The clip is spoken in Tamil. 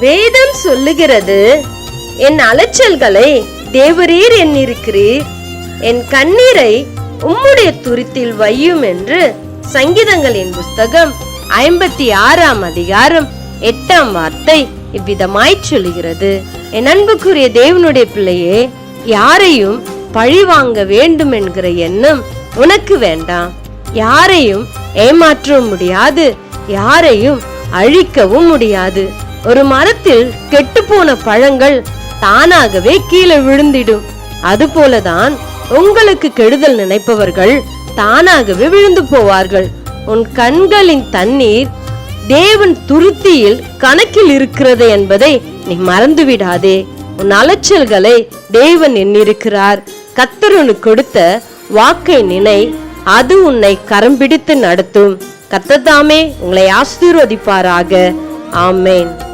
வேதம் சொல்லுகிறது. என் அலைச்சல்களை தேவரீர் எண்ணிருக்கிறீர். என் கண்ணீரை உம்முடைய துரித்தில் வையும் என்று சங்கீதங்களின் புஸ்தகம் ஐம்பத்தி ஆறாம் அதிகாரம் எட்டாம் வார்த்தை இவ்விதமாய் சொல்லுகிறது. என் அன்புக்குரிய தேவனுடைய பிள்ளையே யாரையும் பழி வாங்க வேண்டும் என்கிற எண்ணம் உனக்கு வேண்டாம். யாரையும் ஏமாற்றவும் முடியாது யாரையும் அழிக்கவும் முடியாது. ஒரு மரத்தில் கெட்டுப்போன பழங்கள் தானாகவே கீழே விழுந்திடும். அதுபோலதான் உங்களுக்கு கெடுதல் நினைப்பவர்கள் தானாகவே விழுந்து போவார்கள். உன் கண்களின் தண்ணீர் தேவன் துருத்தியில் கணக்கில் இருக்கிறது என்பதை நீ மறந்து விடாதே உன் அலைச்சல்களை தேவன் எண்ணிருக்கிறார் கத்தருனு கொடுத்த வாக்கை நினை அது உன்னை கரம் பிடித்து நடத்தும். கத்ததாமே உங்களை ஆசீர்வதிப்பாராக. ஆமேன்.